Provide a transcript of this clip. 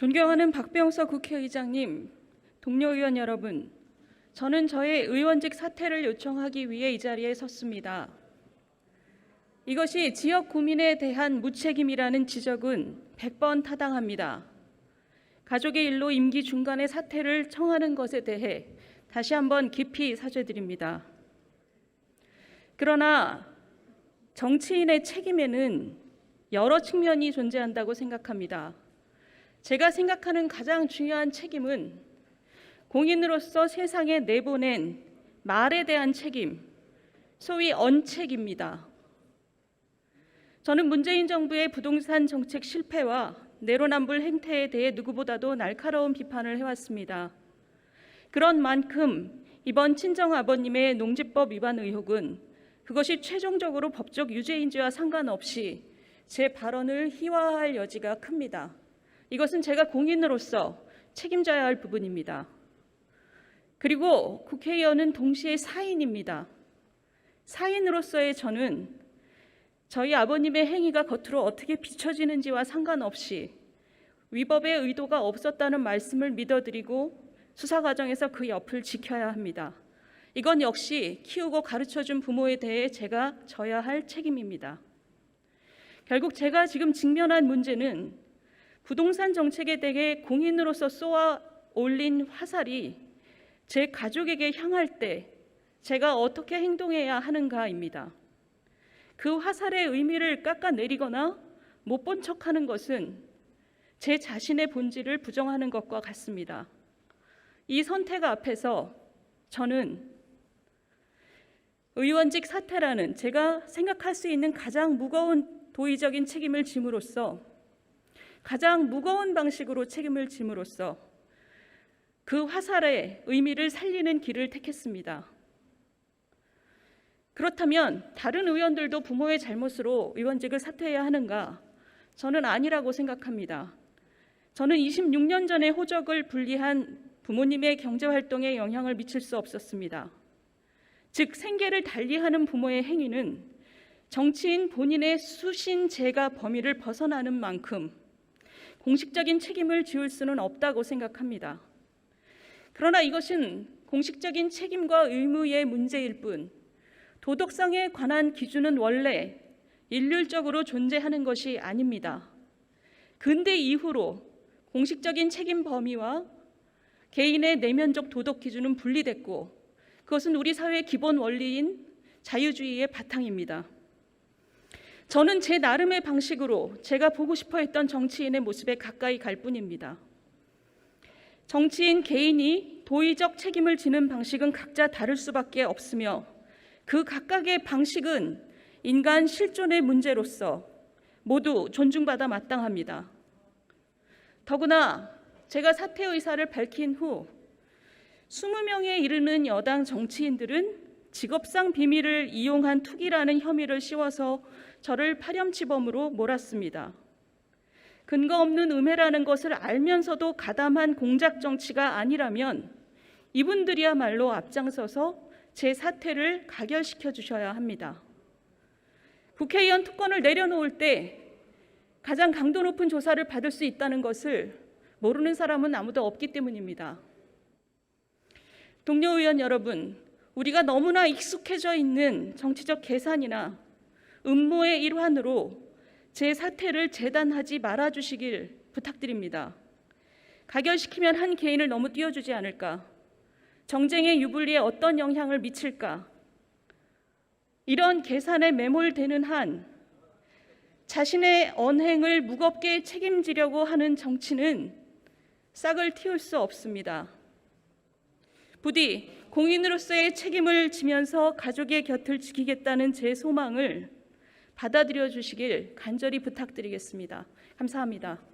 존경하는 박병석 국회의장님, 동료 의원 여러분, 저는 저의 의원직 사퇴를 요청하기 위해 이 자리에 섰습니다. 이것이 지역 구민에 대한 무책임이라는 지적은 100번 타당합니다. 가족의 일로 임기 중간에 사퇴를 청하는 것에 대해 다시 한번 깊이 사죄드립니다. 그러나 정치인의 책임에는 여러 측면이 존재한다고 생각합니다. 제가 생각하는 가장 중요한 책임은 공인으로서 세상에 내보낸 말에 대한 책임, 소위 언책입니다. 저는 문재인 정부의 부동산 정책 실패와 내로남불 행태에 대해 누구보다도 날카로운 비판을 해왔습니다. 그런 만큼 이번 친정 아버님의 농지법 위반 의혹은 그것이 최종적으로 법적 유죄인지와 상관없이 제 발언을 희화할 여지가 큽니다. 이것은 제가 공인으로서 책임져야 할 부분입니다. 그리고 국회의원은 동시에 사인입니다. 사인으로서의 저는 저희 아버님의 행위가 겉으로 어떻게 비춰지는지와 상관없이 위법의 의도가 없었다는 말씀을 믿어드리고 수사 과정에서 그 옆을 지켜야 합니다. 이건 역시 키우고 가르쳐 준 부모에 대해 제가 져야 할 책임입니다. 결국 제가 지금 직면한 문제는 부동산 정책에 대해 공인으로서 쏘아 올린 화살이 제 가족에게 향할 때 제가 어떻게 행동해야 하는가입니다. 그 화살의 의미를 깎아내리거나 못 본 척하는 것은 제 자신의 본질을 부정하는 것과 같습니다. 이 선택 앞에서 저는 의원직 사퇴라는 제가 생각할 수 있는 가장 무거운 도의적인 책임을 짐으로써 가장 무거운 방식으로 책임을 짐으로써 그 화살의 의미를 살리는 길을 택했습니다. 그렇다면 다른 의원들도 부모의 잘못으로 의원직을 사퇴해야 하는가? 저는 아니라고 생각합니다. 저는 26년 전에 호적을 분리한 부모님의 경제 활동에 영향을 미칠 수 없었습니다. 즉 생계를 달리하는 부모의 행위는 정치인 본인의 수신 제가 범위를 벗어나는 만큼 공식적인 책임을 지울 수는 없다고 생각합니다. 그러나 이것은 공식적인 책임과 의무의 문제일 뿐 도덕성에 관한 기준은 원래 일률적으로 존재하는 것이 아닙니다. 근대 이후로 공식적인 책임 범위와 개인의 내면적 도덕 기준은 분리됐고 그것은 우리 사회의 기본 원리인 자유주의의 바탕입니다. 저는 제 나름의 방식으로 제가 보고 싶어 했던 정치인의 모습에 가까이 갈 뿐입니다. 정치인 개인이 도의적 책임을 지는 방식은 각자 다를 수밖에 없으며 그 각각의 방식은 인간 실존의 문제로서 모두 존중받아 마땅합니다. 더구나 제가 사퇴 의사를 밝힌 후 20명에 이르는 여당 정치인들은 직업상 비밀을 이용한 투기라는 혐의를 씌워서 저를 파렴치범으로 몰았습니다. 근거 없는 음해라는 것을 알면서도 가담한 공작 정치가 아니라면 이분들이야말로 앞장서서 제 사퇴를 가결시켜 주셔야 합니다. 국회의원 특권을 내려놓을 때 가장 강도 높은 조사를 받을 수 있다는 것을 모르는 사람은 아무도 없기 때문입니다. 동료 의원 여러분, 우리가 너무나 익숙해져 있는 정치적 계산이나 음모의 일환으로 제 사퇴를 재단하지 말아 주시길 부탁드립니다. 가결시키면 한 개인을 너무 띄워주지 않을까? 정쟁의 유불리에 어떤 영향을 미칠까? 이런 계산에 매몰되는 한 자신의 언행을 무겁게 책임지려고 하는 정치는 싹을 틔울 수 없습니다. 부디 공인으로서의 책임을 지면서 가족의 곁을 지키겠다는 제 소망을 받아들여 주시길 간절히 부탁드리겠습니다. 감사합니다.